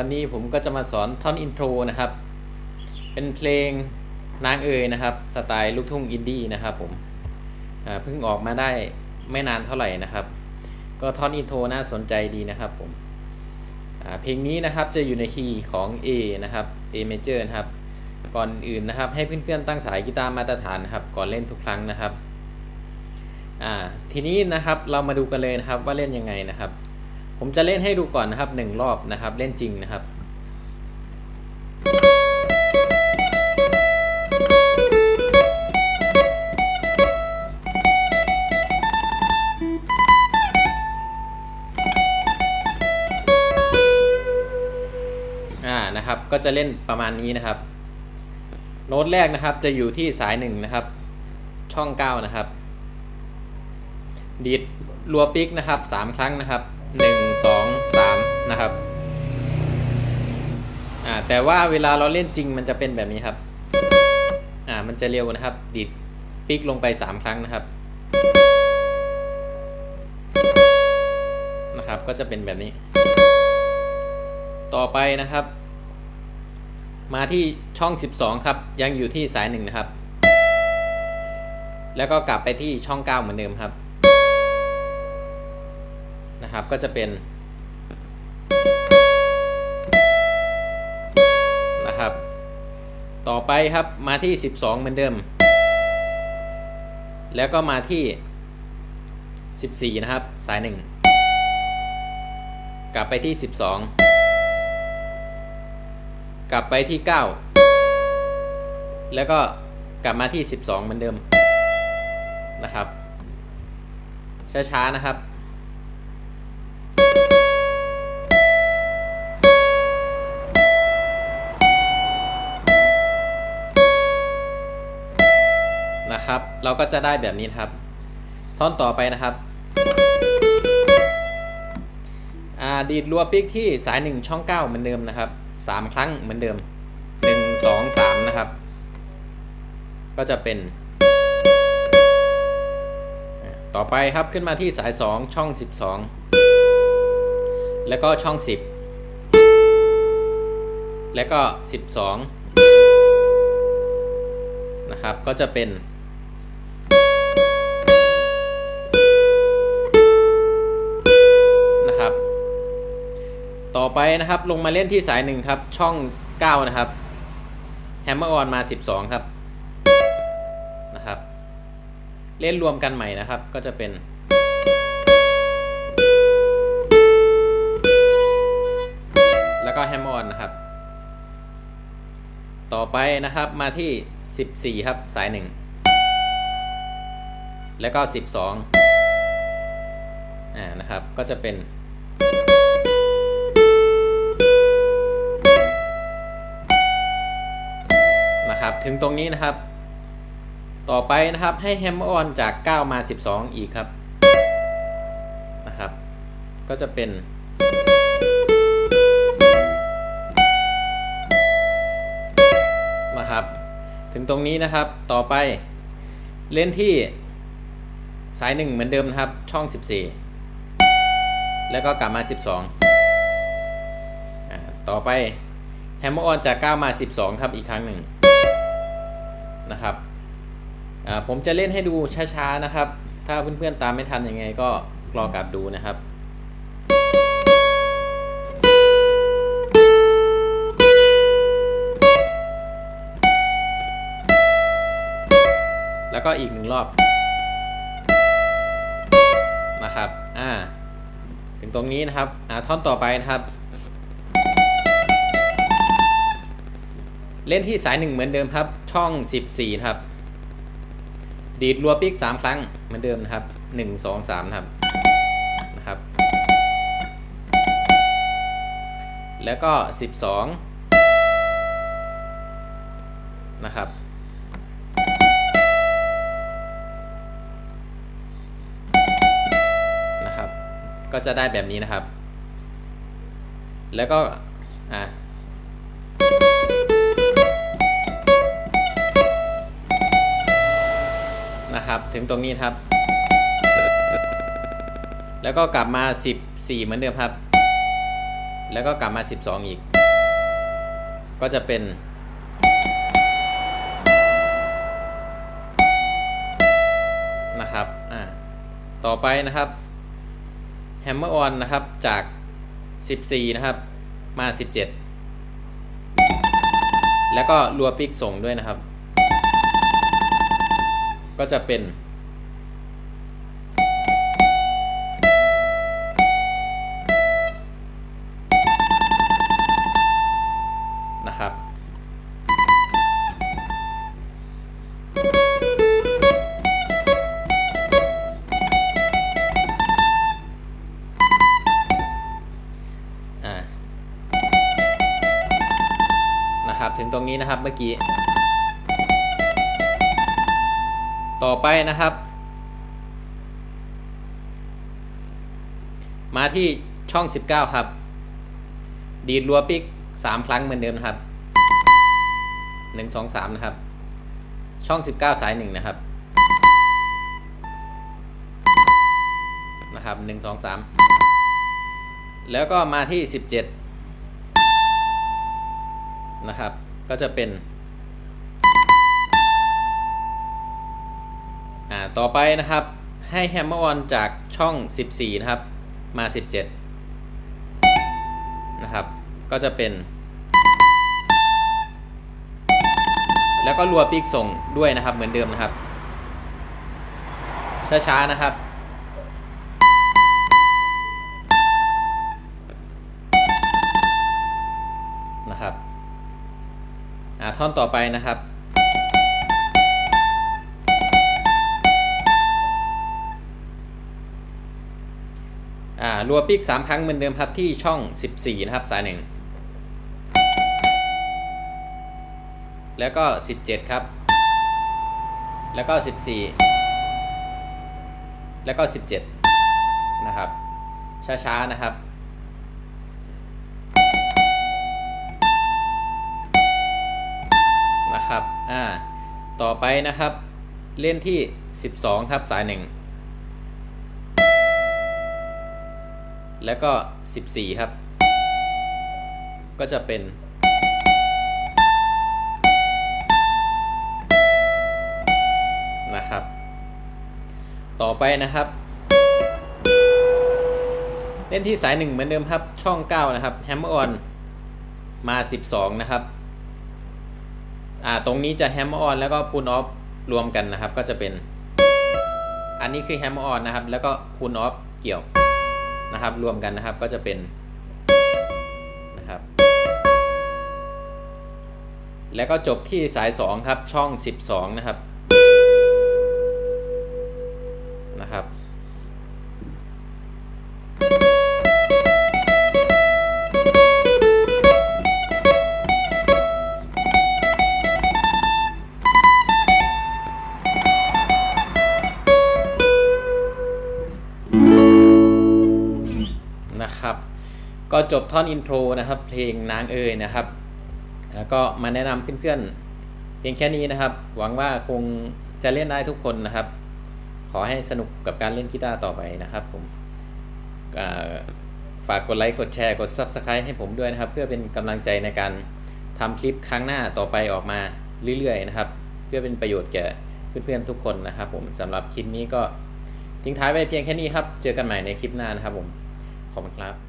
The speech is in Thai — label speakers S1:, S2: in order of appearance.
S1: วันนี้ผมก็จะมาสอนท่อนอินโทรนะครับ เป็นเพลงนางเอยนะครับ สไตล์ลูกทุ่งอินดี้นะครับผมเพิ่งออกมาได้ไม่นานเท่าไหร่นะครับ ก็ท่อนอินโทรน่าสนใจดีนะครับผมเพลงนี้นะครับจะอยู่ในคีย์ของ A นะครับ A major นะครับ ก่อนอื่นนะครับให้เพื่อนๆตั้งสายกีตาร์มาตรฐานนะครับ ก่อนเล่นทุกครั้งนะครับทีนี้นะครับเรามาดูกันเลยนะครับว่าเล่นยังไงนะครับ ผมจะเล่นให้ดูก่อนนะครับหนึ่งรอบนะครับ เล่นจริงนะครับอ่านะครับก็จะเล่นประมาณนี้นะครับ โน้ตแรกนะครับจะอยู่ที่สายหนึ่งนะครับ ช่องเก้านะครับ ดีดรัวปิกนะครับสามครั้งนะครับ หนึ่งสองสามนะครับอ่าแต่ว่าเวลาเราเล่นจริงมันจะเป็นแบบนี้ครับอ่ามันจะเร็วนะครับดีดปิกลงไปสามครั้งนะครับนะครับก็จะเป็นแบบนี้ ต่อไปนะครับ มาที่ช่อง 12 ครับ ยังอยู่ที่สายหนึ่งนะครับ แล้วก็กลับไปที่ช่อง 9 เหมือนเดิมครับ นะครับก็จะเป็นนะครับ ต่อไปครับมาที่ 12 เหมือนเดิม แล้วก็มาที่ 14 นะครับ สายหนึ่งกลับไปที่ 12 กลับไปที่ 9 แล้วก็กลับมาที่ 12 เหมือนเดิมนะครับ ช้า ๆ นะครับ นะครับ เราก็จะได้แบบนี้ครับ ท่อนต่อไปนะครับอดีดรัวปิกที่สายหนึ่งช่อง9เหมือนเดิมนะครับสามครั้งเหมือนเดิมหนึ่งสองสามนะครับ ก็จะเป็น ต่อไปครับขึ้นมาที่สาย 2 ช่อง 12 แล้วก็ช่อง 10 แล้วก็ 12 นะครับก็จะเป็น ไปนะครับ ลงมาเล่นที่สายหนึ่งครับ ช่อง 9 นะครับแฮมเมอร์ออนมา 12 ครับนะครับ เล่นรวมกันใหม่นะครับ ก็จะเป็นแล้วก็แฮมเมอร์ออนนะครับ ต่อไปนะครับมาที่ 14 ครับสายหนึ่งแล้วก็ 12อ่านะครับ ก็จะเป็น นะครับ ถึงตรงนี้นะครับ ต่อไปนะครับให้แฮมเมออนจาก 9 มา 12 อีกครับนะครับ ก็จะเป็น นะครับ ถึงตรงนี้นะครับต่อไปเล่นที่สายหนึ่งเหมือนเดิมนะครับ ช่อง 14 แล้วก็กลับมา 12อ่าต่อไปแฮมเมอร์ออนจาก 9 มา 12 ครับอีกครั้งหนึ่ง นะครับผมจะเล่นให้ดูช้าๆนะครับ ถ้าเพื่อนๆตามไม่ทันยังไงก็รอกลับดูนะครับแล้วก็อีกหนึ่งรอบนะครับ อ่า ถึงตรงนี้นะครับ อ่า ท่อนต่อไปนะครับ เล่นที่สายหนึ่งเหมือนเดิมครับ ช่อง 14 นะครับ ดีดรัวปิก3 ครั้งเหมือนเดิมนะครับ 1 2 3 นะครับนะครับ แล้วก็ 12 นะครับนะครับ ก็จะได้แบบนี้นะครับ แล้วก็อ่า ครับถึงตรงนี้ครับ แล้วก็กลับมา 14 เหมือนเดิมครับ แล้วก็กลับมา 12 อีก ก็จะเป็น นะครับอ่าต่อไปนะครับ Hammer on นะครับจาก 14 นะครับ มา 17 แล้วก็รัวปิกส่งด้วยนะครับ ก็จะเป็น นะครับอ่านะครับ ถึงตรงนี้นะครับเมื่อกี้ ต่อไปนะครับ มาที่ช่อง 19 ครับ ดีดรัวปิก 3 ครั้งเหมือนเดิมนะครับ 1 2 3 นะครับ ช่อง 19 สาย 1 นะครับ นะครับ 1 2 3 แล้วก็มาที่ 17 นะครับ ก็จะเป็น ต่อไปนะครับ ให้แฮมเมอร์ออนจากช่อง 14 นะครับ มา 17 นะครับ ก็จะเป็น แล้วก็รัวปีกส่งด้วยนะครับ เหมือนเดิมนะครับ ช้าๆ นะครับนะครับ อ่าท่อนต่อไปนะครับ รัวปิก 3 ครั้งเหมือนเดิมครับที่ช่อง 14 นะครับ สายหนึ่งแล้วก็ 17 ครับ แล้วก็ 14 แล้วก็ 17 นะครับ ช้าๆ นะครับนะครับ อ่า ต่อไปนะครับ เล่นที่ 12 ครับ สายหนึ่ง แล้วก็ 14 ครับ ก็จะเป็น นะครับ ต่อไปนะครับ เล่นที่สายหนึ่งเหมือนเดิมครับ ช่อง 9 นะครับ Hammer on มา 12 นะครับ อ่า ตรงนี้จะ Hammer on แล้วก็ Pull off รวมกันนะครับ ก็จะเป็น อันนี้คือ Hammer on นะครับ แล้วก็ Pull off เกี่ยว นะครับ รวมกันนะครับก็จะเป็นนะครับ แล้วก็จบที่สาย 2 ครับช่อง 12 นะครับนะครับ นะครับ ก็จบท่อนอินโทรนะครับ เพลงนางเอ๋ยนะครับ แล้วก็มาแนะนำเพื่อนๆเพียงแค่นี้นะครับ หวังว่าคงจะเล่นได้ทุกคนนะครับ ขอให้สนุกกับการเล่นกีตาร์ต่อไปนะครับผมฝากกดไลค์กดแชร์กด Subscribe ให้ผมด้วยนะครับ เพื่อเป็นกำลังใจในการทำคลิปครั้งหน้าต่อไปออกมาเรื่อยๆนะครับ เพื่อเป็นประโยชน์แก่เพื่อนๆทุกคนนะครับผมสำหรับคลิปนี้ก็ทิ้งท้ายไว้เพียงแค่นี้ครับ เจอกันใหม่ในคลิปหน้านะครับผม ขอบคุณครับ